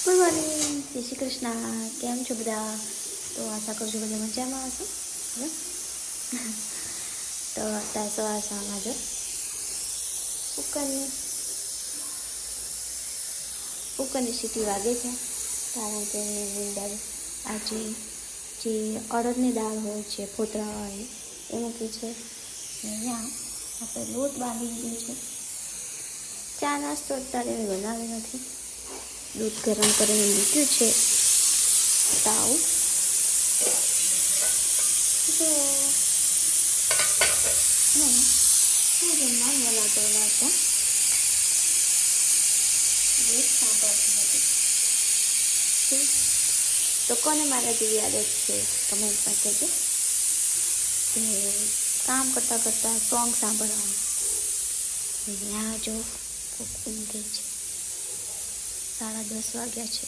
Good morning જય શ્રી કૃષ્ણ કેમ છો બધા તો આશા કરું છું બધા મજામાં હશો? તો અત્યારે સવાર સવારમાં જો કુકરની કુકરની સીટી વાગે છે કારણ કે અંદર આજે જે અડદની દાળ હોય છે ફોતરાવાળી એ મૂકી છે અહીંયા આપણે લોટ બાંધી દીધો છે ચા નાસ્તો અત્યારે બનાવ્યો નથી દૂધ ગરમ કરીને મૂક્યું છે. તાવ. જો. હું જમવાનું બનાવતો બનાવતો ગીત સાંભળતી હતી. તો કોને મારા જેવી આદત છે? કમેન્ટમાં કહેજો. કામ કરતાં કરતાં સોંગ સાંભળવાનું. અહીંયા જો ઊંઘે છે. સાડા દસ વાગ્યા છે.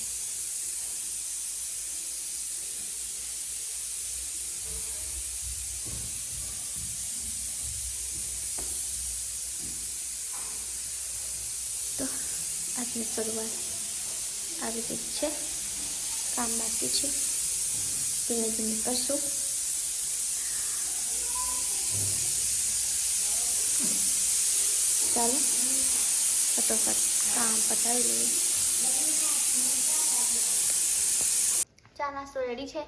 તો આજની શરૂઆત આવી રીત છે. કામ બાકી છે. ધીમે ધીમે કરશું. ચાલો, ફટોફટ કામ પતાવી લઈએ. ચા નાસ્તો રેડી છે?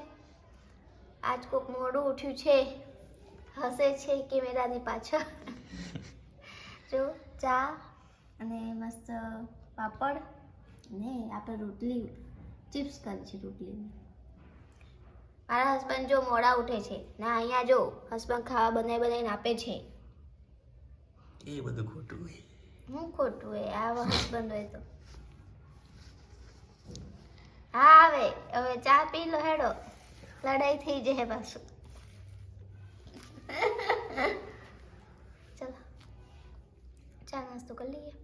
આજ કોક મોડું ઉઠ્યું છે. હસે છે કે મેરાની પાછળ? જો ચા અને મસ્ત પાપડ અને આપણે રોટલી ચિપ્સ કરી છે રોટલીની. મારા હસબન્ડ જો મોડા ઉઠે છે. ને અહીંયા જો હસબન્ડ ખાવા બનાવી બનાવીને આપે છે. એ બધું ખોટું હોય. હું ખોટું હોય? આવા હસબન્ડ હોય તો. હા, હવે હવે ચા પી લો, હેડો. લડાઈ થઈ જશે પાછું. ચલો, ચા નાસ્તો કરી લઈએ.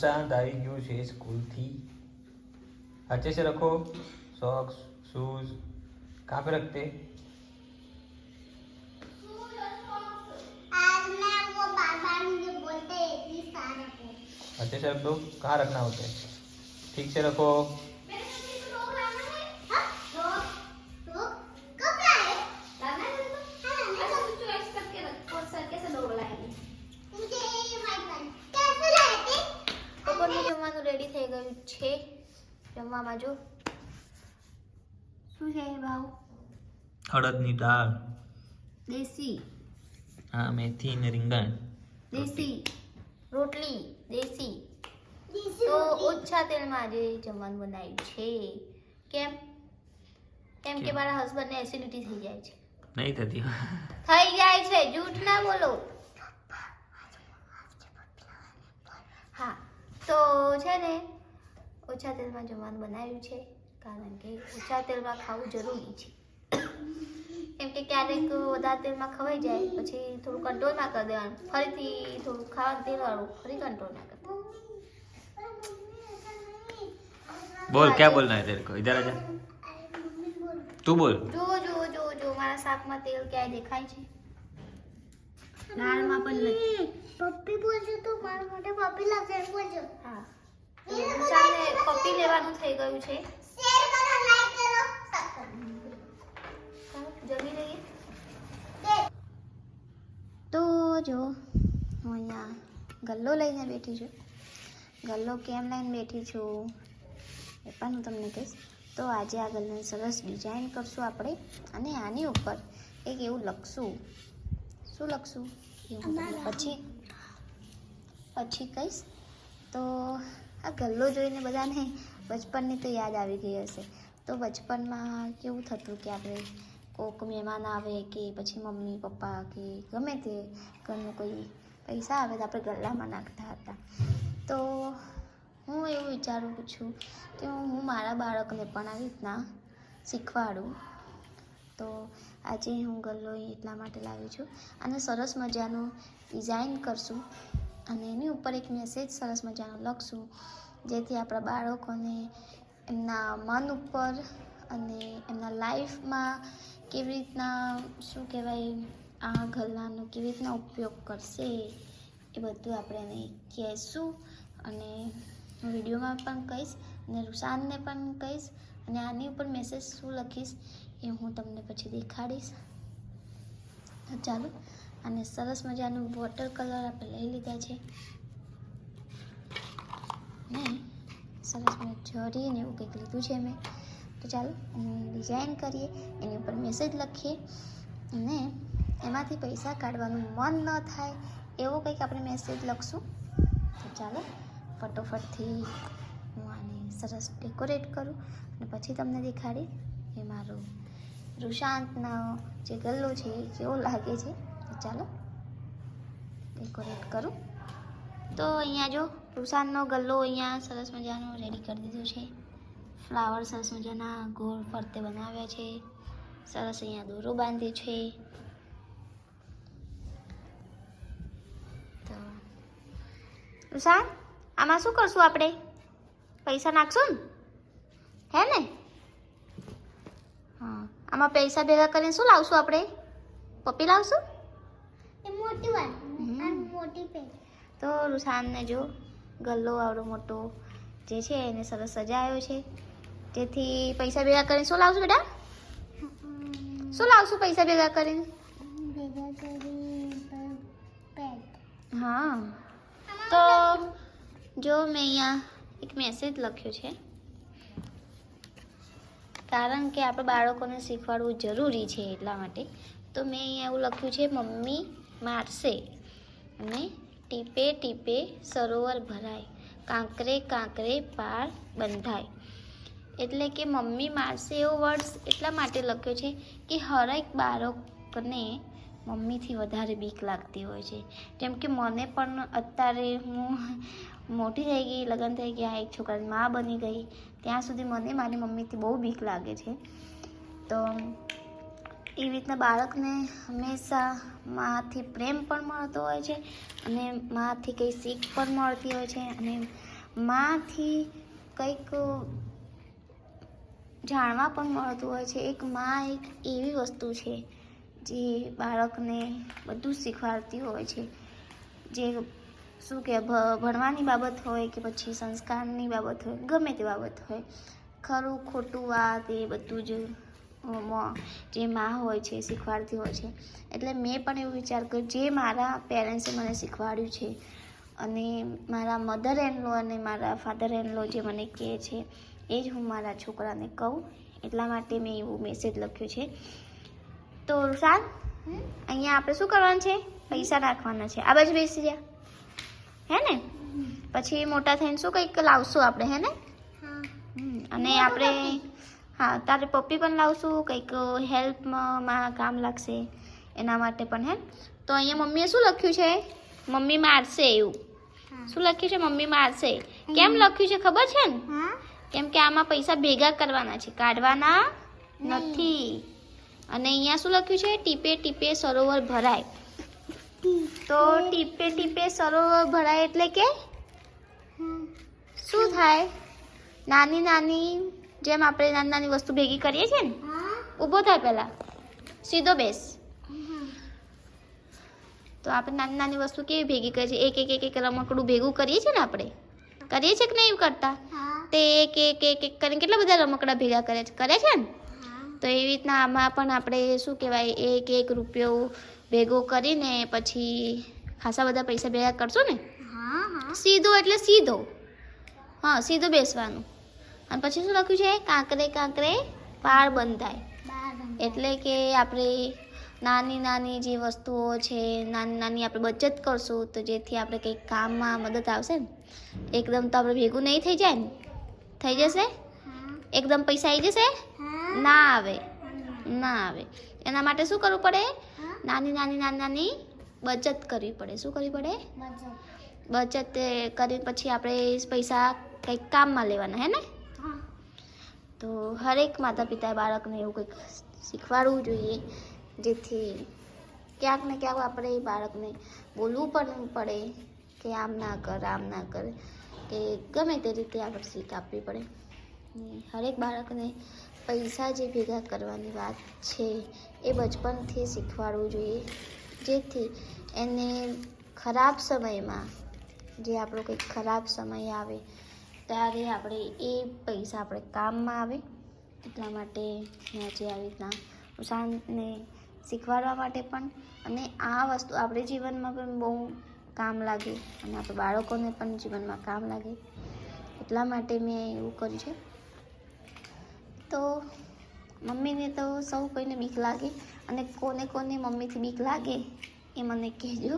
रुशांत આવી ગયું છે સ્કૂલથી अच्छे से रखो सॉक्स शूज कहाँ पे रखते आज मैं वो बार बार मुझे बोलते हैं इतनी सारा को अच्छे से रख दो कहाँ रखना होता है ठीक से रखो જમવામાં જો શું છે ભાવ? હળદની દાળ. દેશી. હા મેથી ને રીંગણ. દેશી. રોટલી દેશી. તો ઓછા તેલમાં આજે જમવાનું બનાવ્યું છે. કેમ? કેમ કે મારા હસબન્ડને એસિડિટી થઈ જાય છે. નહીં થતી. થઈ જાય છે. જૂઠ ના બોલો. હા તો છે ને ઓછા તેલમાં જમવાનું બનાવ્યું છે કારણ કે ઓછા તેલમાં ખાવું જરૂરી છે. કેમ કે ક્યારેક વધારે તેલમાં ખવાઈ જાય પછી થોડું કંટ્રોલમાં કરી દેવાનું. ફરીથી થોડું ખાવાનું તેલવાળું ફરી કંટ્રોલમાં કરતા બોલ ક્યાં બોલના તેલ? કો ઇધર આજા. તું બોલ. જો જો જો જો મારા શાકમાં તેલ ક્યાંય દેખાય છે? દાળમાં પણ નથી. પપ્પી બોલજો તો મારા મોઢે પપ્પી લાગે બોલજો. હા. સામે પપ્પી લેવાનું થઈ ગયું છે. શેર કરો લાઈક કરો સબસ્ક્રાઇબ જમી લઈએ. તો જો હું અહીંયા ગલ્લો લઈને બેઠી છું. ગલ્લો કેમ લઈને બેઠી છું એ પણ હું તમને કહીશ. તો આજે આ ગલ્લાને સરસ ડિઝાઇન કરશું આપણે અને આની ઉપર એક એવું લખશું. શું લખશું? પછી પછી કહીશ. તો આ ગલ્લો જોઈને બધાને બચપનની તો યાદ આવી ગઈ હશે. તો બચપનમાં કેવું થતું કે આપણે કોક મહેમાન આવે કે પછી મમ્મી, પપ્પા કે ગમે તે ઘરનું કોઈ પૈસા આવે તો આપણે ગલ્લામાં નાખતા હતા. તો હું એવું વિચારું છું કે હું મારા બાળકને પણ આવી રીતના શીખવાડું. તો આજે હું ગલ્લો એટલા માટે લાવી છું. અને સરસ મજાનું ડિઝાઇન કરશું. અને એની ઉપર એક મેસેજ સરસ મજાનો લખશું. જેથી આપણા બાળકોને એમના મન ઉપર અને એમના લાઈફમાં કેવી રીતના, શું કહેવાય, આ ગલ્લાનો કેવી રીતના ઉપયોગ કરશે, એ બધું આપણે એને કહેશું. અને હું વિડીયોમાં પણ કહીશ અને રૂસાનને પણ કહીશ અને આની ઉપર મેસેજ શું લખીશ એ હું તમને પછી દેખાડીશ. ચાલો અને સરસ મજાનું વોટર કલર આપણે લઈ લીધા છે. ને સરસ મેં જરી ને એવું કંઈક લીધું છે મેં. તો ચાલો ડિઝાઇન કરીએ. એની ઉપર મેસેજ લખીએ. અને એમાંથી પૈસા કાઢવાનું મન ન થાય એવો કંઈક આપણે મેસેજ લખશું. તો ચાલો, ફટોફટથી હું આને સરસ ડેકોરેટ કરું અને પછી તમને દેખાડી એ મારો રૂશાંતનો જે ગલ્લો છે એ કેવો લાગે છે. ચાલો ડેકોરેટ કરું. તો અહીંયા જો રૂશાંતનો ગલ્લો અહીંયા સરસ મજાનો રેડી કરી દીધો છે. ફ્લાવર સરસ મજાના ગોળ ફરતે બનાવ્યા છે. સરસ અહીંયા દોરો બાંધ્યો છે. તો રૂશાંત આમાં શું કરશું આપણે? પૈસા નાખશું ને? હે ને? હા, આમાં પૈસા ભેગા કરીને શું લાવશું આપણે? પપ્પી લાવશું એ મોટી વાત હમ. આ મોટી પેન તો રૂસાનને જો ગલ્લો આવડો મોટો જે છે એને સરસ સજાયો છે. જેથી પૈસા ભેગા કરીને શું લાવશું બેટા? શું લાવશું પૈસા ભેગા કરીને? હા. તો જો મેં અહીંયા એક મેસેજ લખ્યો છે. કારણ કે આપણે બાળકોને શીખવાડવું જરૂરી છે એટલા માટે. તો મેં અહીંયા એવું લખ્યું છે, મમ્મી, મારશે. અને ટીપે ટીપે સરોવર ભરાય. કાંકરે કાંકરે પાર બંધાય. એટલે કે મમ્મી મારશે એવો વર્ડ્સ એટલા માટે લખ્યો છે કે હરેક બાળકને મમ્મીથી વધારે બીક લાગતી હોય છે. જેમ કે મને પણ અત્યારે હું મોટી થઈ ગઈ, લગ્ન થઈ ગયા, એક છોકરાની મા બની ગઈ. ત્યાં સુધી મને મારી મમ્મીથી બહુ બીક લાગે છે. તો એવી રીતના બાળકને હંમેશા માથી પ્રેમ પણ મળતો હોય છે અને માથી કંઈ શીખ પણ મળતી હોય છે અને માથી કંઈક જાણવા પણ મળતું હોય છે. એક માં એક એવી વસ્તુ છે જે બાળકને બધું શીખવાડતી હોય છે. જે શું કે ભણવાની બાબત હોય કે પછી સંસ્કારની બાબત હોય, ગમે તે બાબત હોય. ખરું ખોટું વાત એ બધું જ જે માં હોય છે શીખવાડતી હોય છે. એટલે મેં પણ એવું વિચાર કર્યો જે મારા પેરેન્ટ્સે મને શીખવાડ્યું છે અને મારા મધર એનલો અને મારા ફાધર એનલો જે મને કહે છે એ જ હું મારા છોકરાને કહું. એટલા માટે મેં એવું મેસેજ લખ્યો છે. તો રૂસાન અહીંયા આપણે શું કરવાનું છે? પૈસા નાખવાના છે. આ બાજુ બેસી જા. હે ને? પછી મોટા થઈને શું કંઈક લાવશું આપણે હે ને? અને આપણે હા તારે પપ્પી પણ લાવશું કંઈક હેલ્પમાં કામ લાગશે એના માટે પણ હે? તો અહીંયા મમ્મીએ શું લખ્યું છે? મમ્મી મારશે એવું. શું લખ્યું છે? મમ્મી મારશે. કેમ લખ્યું છે? ખબર છે ને? કેમ કે આમાં પૈસા ભેગા કરવાના છે. કાઢવાના નથી. અને અહીંયા શું લખ્યું છે? ટીપે ટીપે સરોવર ભરાય. તો ટીપે ટીપે સરોવર ભરાય એટલે કે? શું થાય? નાની નાની જેમ આપણે નાની નાની વસ્તુ ભેગી કરીએ છીએ ને ઊભો થાય પહેલાં. સીધો બેસ. તો આપણે નાની નાની વસ્તુ કેવી ભેગી કરીએ છીએ? એક એક એક એક રમકડું ભેગું કરીએ છીએ ને આપણે? કરીએ છીએ કે નહીં કરતા? તે એક એક એક એક કરીને કેટલા બધા રમકડા ભેગા કરે છે? કરે છે ને? તો એવી રીતના આમાં પણ આપણે શું કહેવાય? એક એક રૂપિયો ભેગો કરીને પછી ખાસા બધા પૈસા ભેગા કરશો ને? સીધો એટલે સીધો. હા સીધો બેસવાનું. અને પછી શું લખ્યું છે? કાંકરે કાંકરે પાર બંધાય. એટલે કે આપણે નાની નાની જે વસ્તુઓ છે નાની નાની આપણે બચત કરશું તો જેથી આપણે કંઈક કામમાં મદદ આવશે ને. એકદમ તો આપણે ભેગું નહીં થઈ જાય ને. થઈ જશે? એકદમ પૈસા આવી જશે? ના આવે. ના આવે. એના માટે શું કરવું પડે? નાની નાની નાની નાની બચત કરવી પડે. શું કરવી પડે? બચત. કરી પછી આપણે પૈસા કંઈક કામમાં લેવાના હે ને? તો હરેક માતા પિતાએ બાળકને એવું કંઈક શીખવાડવું જોઈએ, જેથી ક્યાંક ને ક્યાંક આપણે એ બાળકને બોલવું પણ પડે કે આમ ના કર, આમ ના કર, કે ગમે તે રીતે આપણે શીખ આપવી પડે. હરેક બાળકને પૈસા જે ભેગા કરવાની વાત છે એ બચપનથી શીખવાડવું જોઈએ, જેથી એને ખરાબ સમયમાં, જે આપણો કંઈક ખરાબ સમય આવે ત્યારે આપણે એ પૈસા આપણે કામમાં આવે, એટલા માટે મેં આજે આવી રીતના ઉષાને શીખવાડવા માટે પણ અને આ વસ્તુ આપણે જીવનમાં પણ બહુ કામ લાગે અને આપણે બાળકોને પણ જીવનમાં કામ લાગે, એટલા માટે મેં એવું કર્યું છે. તો મમ્મીને તો સૌ કોઈને બીક લાગે અને કોને કોને મમ્મીથી બીક લાગે એ મને કહેજો,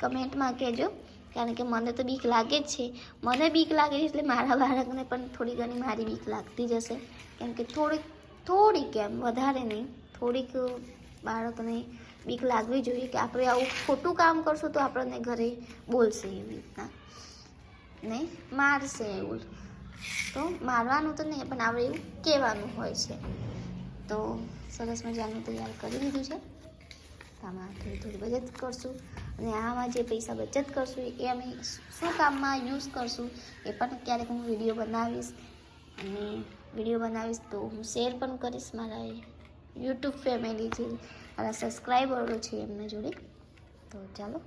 કમેન્ટમાં કહેજો. કારણ કે મને તો બીક લાગે જ છે. મને બીક લાગે છે એટલે મારા બાળકને પણ થોડી ઘણી મારી બીક લાગતી જ હશે. કેમ કે થોડીક થોડીક એમ, વધારે નહીં. થોડીક બાળકને બીક લાગવી જોઈએ કે આપણે આવું ખોટું કામ કરશું તો આપણને ઘરે બોલશે એવી રીતના. ને મારશે એવું. તો મારવાનું તો નહીં, પણ આપણે એવું કહેવાનું હોય છે. તો સરસ મજાનું તૈયાર કરી દીધું છે. આમાં થોડી થોડી બચત કરશું. અને આમાં જે પૈસા બચત કરશું એ અમે શું કામમાં યુઝ કરશું એ પણ ક્યારેક હું વીડિયો બનાવીશ. અને વીડિયો બનાવીશ તો હું શેર પણ કરીશ મારા યુટ્યુબ ફેમિલી છે મારા સબસ્ક્રાઈબરો છે એમના જોડે. તો ચાલો,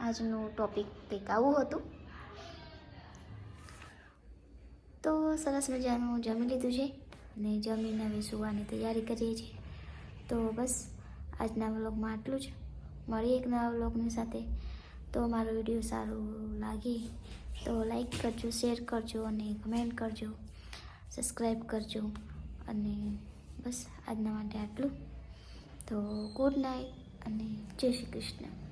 આજનું ટોપિક કંઈક આવું હતું. તો સરસ મજાનું જમી લીધું છે અને જમીને હવે સુવાની તૈયારી કરીએ છીએ. તો બસ, આજના વ્લોગમાં આટલું જ. મળીએ એક નવા વ્લોગની સાથે. તો મારો વીડિયો સારો લાગે તો લાઈક કરજો શેર કરજો અને કમેન્ટ કરજો સબસ્ક્રાઈબ કરજો. અને બસ આજના માટે આટલું. તો ગુડ નાઇટ અને જય શ્રી કૃષ્ણ.